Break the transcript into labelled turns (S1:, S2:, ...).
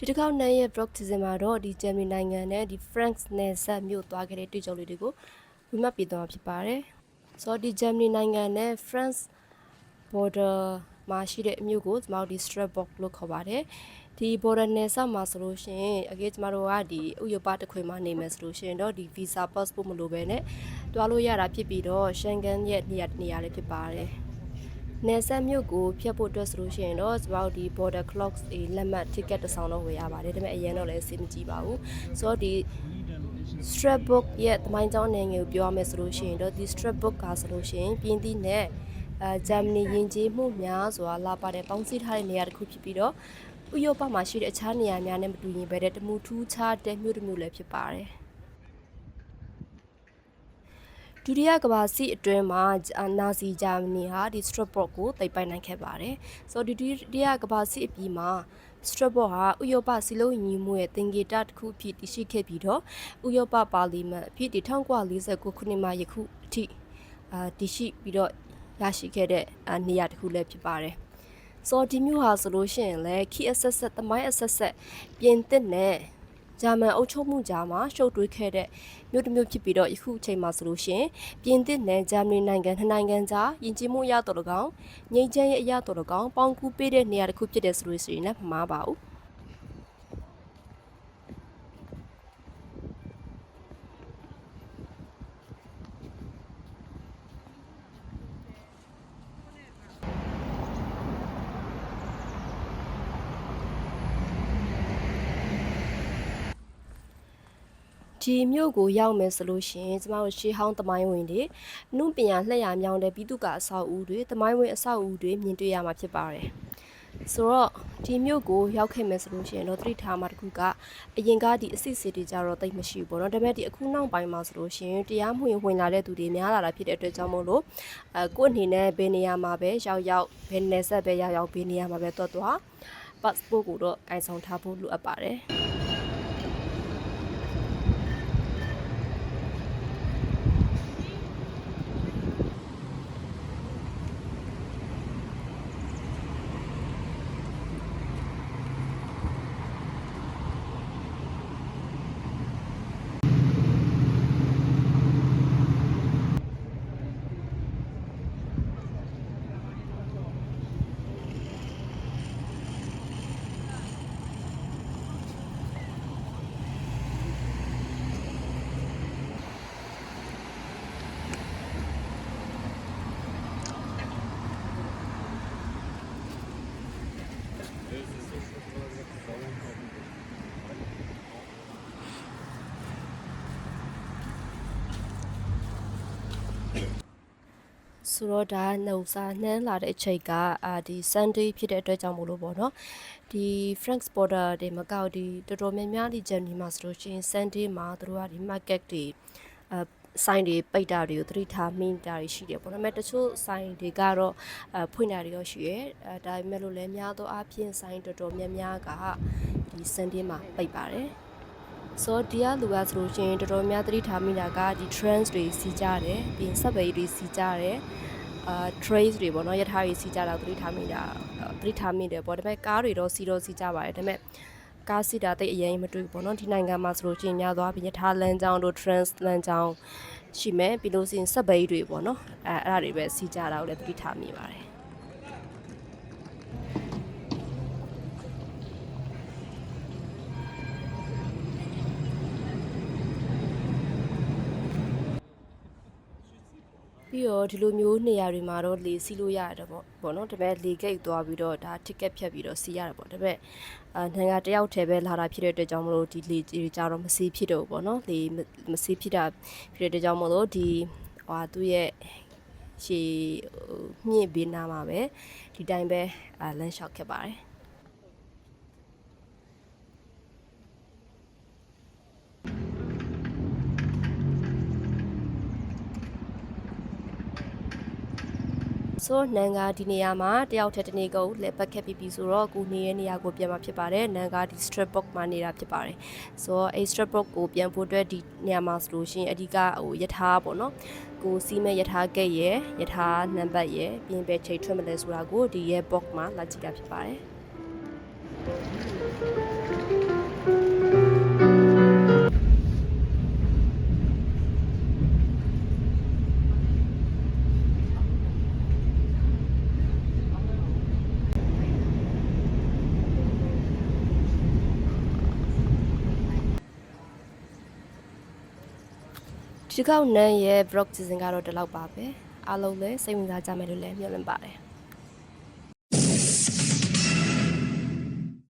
S1: ဒီတစ်ခေါက်နိုင်ရဲ့ vlog season မှာတော့ဒီဂျာမနီနိုင်ငံနဲ့ဒီ France နယ်စပ်မြို့သွားခဲ့တဲ့တွေ့ကြုံလေးတွေကိုဝီမတ်ပြသွားမှာဖြစ်ပါတယ်။ဆိုတော့ဒီဂျာမနီနိုင်ငံနဲ့ France border မှာရှိတဲ့အမြို့ကိုကျွန်တော်တို့ဒီ Strasbourg လို့ခေါ်ပါတယ်။ဒီ border နယ်စပ်မှာဆိုလို့ရှိရင်အကေကျွန်တော်တို့ကဒီဥရောပတစ်ခွင်မှာနေမယ်ဆိုလို့ရှိရင်တော့ဒီ visa passport မလိုဘဲနဲ့တွားလို့ရတာဖြစ်ပြီးတော့ Schengen ရဲ့နေရာတစ်နေရာလေးဖြစ်ပါတယ်။ နယ်ဆက်မြို့ကိုဖျက်ဖို့အတွက်ဆိုလို့ရှိရင်တော့ကျွန်တော်တို့ဒီ border clocks အေးလက်မှတ် ticket တစ်ဆောင်တော့ဝယ်ရပါတယ်ဒါပေမဲ့အရင်တော့လည်းအဆင်မပြေပါဘူးဆိုတော့ဒီ Strasbourg ရဲ့တမိုင်းကျောင်းနိုင်ငံကိုပြောရမယ်ဆိုလို့ရှိရင်တော့ဒီ Strasbourg ကဆိုလို့ရှိရင်ပြင်းသီးနဲ့အဲဂျာမနီယဉ်ကျေးမှုများစွာလာပါတဲ့ပေါင်းစည်းထားတဲ့နေရာတစ်ခုဖြစ်ပြီးတော့ဥရောပမှာရှိတဲ့အခြားနေရာများနဲ့မတူရင်ပဲတဲ့တမူထူးခြားတဲ့မြို့တစ်မြို့လည်းဖြစ်ပါတယ် ဒုတိယကမ္ဘာစစ်အတွင်းမှာအာနာဇီဂျာမနီဟာဒီစထရဘော့ကိုသိမ်းပိုက်နိုင်ခဲ့ပါတယ်။ဆိုတော့ဒီဒုတိယကမ္ဘာစစ်အပြီးမှာစထရဘော့ဟာဥရောပစီလုံးညီမှုရဲ့သင်္ကေတတစ်ခုအဖြစ်တည်ရှိခဲ့ပြီးတော့ဥရောပပါလီမန်အဖြစ်ဒီ1949ခုနှစ်မှာယခုအထိအာတည်ရှိပြီးတော့ရရှိခဲ့တဲ့အာနေရာတစ်ခုလည်းဖြစ်ပါတယ်။ဆိုတော့ဒီမျိုးဟာဆိုလို့ရှိရင်လည်းခီအဆက်ဆက်တမိုင်းအဆက်ဆက်ပြင်သစ်နဲ့ ဂျာမန်အုပ်ချုပ်မှုကြားမှာရှုပ်ထွေးခဲ့တဲ့မြို့တစ်မြို့ဖြစ်ပြီးတော့ယခုအချိန်မှာဆိုလို့ရှိရင်ပြင်သစ်နဲ့ဂျာမနီနိုင်ငံနှစ်နိုင်ငံကြားယဉ်ကျေးမှုအရတော်၎င်းငြိမ်းချမ်းရေးအရတော်၎င်းပေါင်းကူးပေးတဲ့နေရာတစ်ခုဖြစ်တဲ့ဆိုလို့ရှိရင်လည်းမမှားပါဘူး ဒီမြို့ကိုရောက်မယ်ဆိုလို့ရှိရင်ကျမတို့ရှေးဟောင်းသမိုင်းဝင်တွေနှုပညာလှည့်ရမြောင်းတဲ့ပြည်သူ့ကအဆောက်အဦတွေသမိုင်းဝင်အဆောက်အဦတွေမြင်တွေ့ရမှာဖြစ်ပါတယ်။ဆိုတော့ဒီမြို့ကိုရောက်ခဲ့မယ်ဆိုလို့ရှိရင်တော့သတိထားမှာတစ်ခုကအရင်ကဒီအစစ်စစ်တွေကြတော့တိတ်မရှိဘူးပေါ့နော်။ဒါပေမဲ့ဒီအခုနောက်ပိုင်းမှာဆိုလို့ရှိရင်တရားမဝင်ဝင်လာတဲ့သူတွေများလာတာဖြစ်တဲ့အတွက်ကြောင့်မို့လို့အဲကိုယ့်အနေနဲ့ဘယ်နေရာမှာပဲရောက်ရောက်ဘယ်နယ်ဆက်ပဲရောက်ရောက်ဘယ်နေရာမှာပဲတွတ်သွား passport ကိုတော့အင်ဆောင်ထားဖို့လိုအပ်ပါတယ်။ ဆိုတော့ဒါနှုတ်စာနှမ်းလာတဲ့အချိန်ကအာဒီ Sunday ဖြစ်တဲ့အတွက်ကြောင့်မို့လို့ပေါ့နော်ဒီ Franks border တွေမကောက်ဒီတော်တော်များများဒီ Germany မှာဆိုလို့ရှိရင် Sunday မှာသူတို့ကဒီ market တွေအဆိုင်တွေပိတ်တာတွေကိုသတိထားမိတာတွေရှိတယ်ပေါ့နော်။ဒါပေမဲ့တချို့ဆိုင်တွေကတော့အဖွင့်တာတွေရောရှိရဲ။အဲဒါပေမဲ့လို့လည်းများသောအားဖြင့်ဆိုင်တော်တော်များများကဒီ Sunday မှာပိတ်ပါတယ်။ ဆိုတော့ဒီကလူကဆိုလို့ရှိရင်တော်တော်များသတိထားမိတာကဒီ trends တွေစီးကြတယ်ပြီးရင် subway တွေစီးကြတယ်အာ trace တွေပေါ့နော်ယထာတွေစီးကြတာသတိထားမိတာသတိထားမိတယ်ပေါ့ဒါပေမဲ့ကားတွေတော့စီတော့စီးကြပါတယ်ဒါပေမဲ့ကားစီးတာတိတ်အရင်မတွေ့ဘူးပေါ့နော်ဒီနိုင်ငံမှာဆိုလို့ရှိရင်များသွားပြီးယထာလမ်းကြောင်းတို့ trans လမ်းကြောင်းရှိမယ်ပြီးလို့ရှိရင် subway တွေပေါ့နော်အဲအဲ့ဒါတွေပဲစီးကြတာကိုလည်းသတိထားမိပါတယ် ပြီးတော့ဒီလိုမျိုးနေရာတွေမှာတော့လေစီးလို့ရတယ်ပေါ့ပေါ့နော်ဒါပေမဲ့လေဂိတ်သွားပြီးတော့ဒါ ticket ဖြတ်ပြီးတော့စီးရတယ်ပေါ့ဒါပေမဲ့အာနိုင်ငံတယောက်တည်းပဲလာတာဖြစ်တဲ့အတွက်ကြောင့်မလို့ဒီလေကြီးကြတော့မစီးဖြစ်တော့ဘူးပေါ့နော်လေမစီးဖြစ်တာဖြစ်တဲ့အတွက်ကြောင့်မလို့ဒီဟွာသူ့ရဲ့ရှေမြင့်ဘေးနားမှာပဲဒီတိုင်းပဲအာလမ်းလျှောက်ခဲ့ပါတယ် ဆိုတော့နန်ကဒီနေရာမှာတယောက်ထက်တစ်နေ့ကုန်လဲပတ်ခဲ့ပြီးပြီဆိုတော့ကိုနေရဲ့နေရာကိုပြန်มาဖြစ်ပါတယ်နန်ကဒီ strip box မှာနေတာဖြစ်ပါတယ်ဆိုတော့အဲ strip box ကိုပြန်ဖို့အတွက်ဒီနေရာမှာဆိုလို့ရှိရင်အဓိကဟိုယထာပေါ့နော်ကိုစီးမဲ့ယထာဂိတ်ရယ်ယထာနံပါတ်ရယ်ပြင်ပဲချိန်ထွက်မလဲဆိုတာကိုဒီရဲ့ box မှာလာကြည့်တာဖြစ်ပါတယ် ဒီကောက်နန်းရဲ့ vlog season ကတော့ဒီလောက်ပါပဲအားလုံးလည်းစိတ်ဝင်စားကြမယ်လို့လည်းမျှော်လင့်ပါတယ်